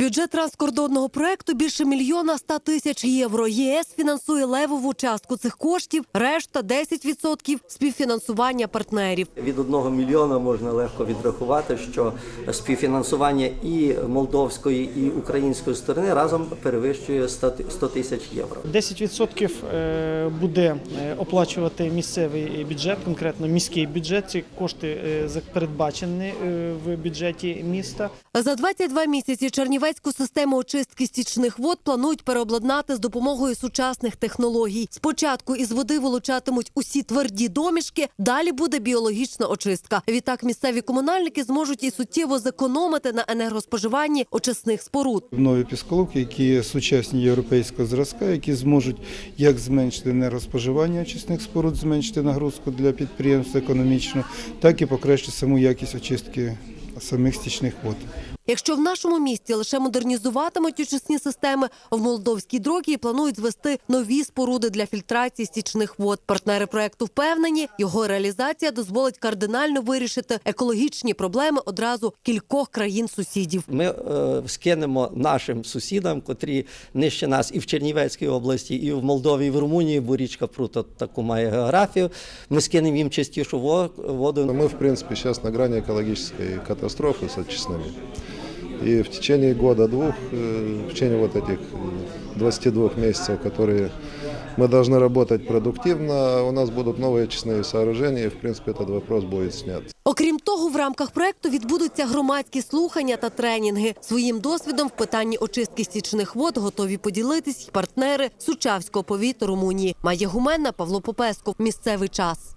Бюджет транскордонного проекту більше мільйона ста тисяч євро. ЄС фінансує левову частку цих коштів, решта 10% співфінансування партнерів. Від одного мільйона можна легко відрахувати, що співфінансування і молдовської, і української сторони разом перевищує 100 100 тисяч євро. 10% е, буде е, оплачувати місцевий бюджет, конкретно міський бюджет. Ці кошти е, за- передбачені в бюджеті міста. За 22 місяці Чернівецьку систему очистки стічних вод планують переобладнати з допомогою сучасних технологій. Спочатку із води вилучатимуть усі тверді домішки, далі буде біологічна очистка. Відтак місцеві комунальники зможуть і суттєво зекономити на енергоспоживанні очисних споруд. Нові пісколовки, які сучасні європейського зразка, які зможуть як зменшити нерозпоживання очисних споруд, зменшити нагрузку для підприємств економічно, так і покращити саму якість очистки самих стічних вод. Якщо в нашому місті лише модернізуватимуть очисні системи, в Молдовській дрогі планують звести нові споруди для фільтрації стічних вод. Партнери проекту впевнені, його реалізація дозволить кардинально вирішити екологічні проблеми одразу кількох країн-сусідів. Ми е, скинемо нашим сусідам, котрі нижче нас і в Чернівецькій області, і в Молдові, і в Румунії, бо річка Прута таку має географію. Ми скинемо їм чистішу во- воду. Мы, в принципе, сейчас на грани экологической катастрофы с очистными. И в течение года-двух, э, в течение вот этих э, 22 месяцев, которые мы должны работать продуктивно, у нас будут новые очистные сооружения, и, в принципе, этот вопрос будет снят. Окрім того, в рамках проекту відбудуться громадські слухання та тренінги. Своїм досвідом в питанні очистки стічних вод готові поділитись й партнери Сучавського повіту Румунії. Має гуменна Павло Попеско. Місцевий час.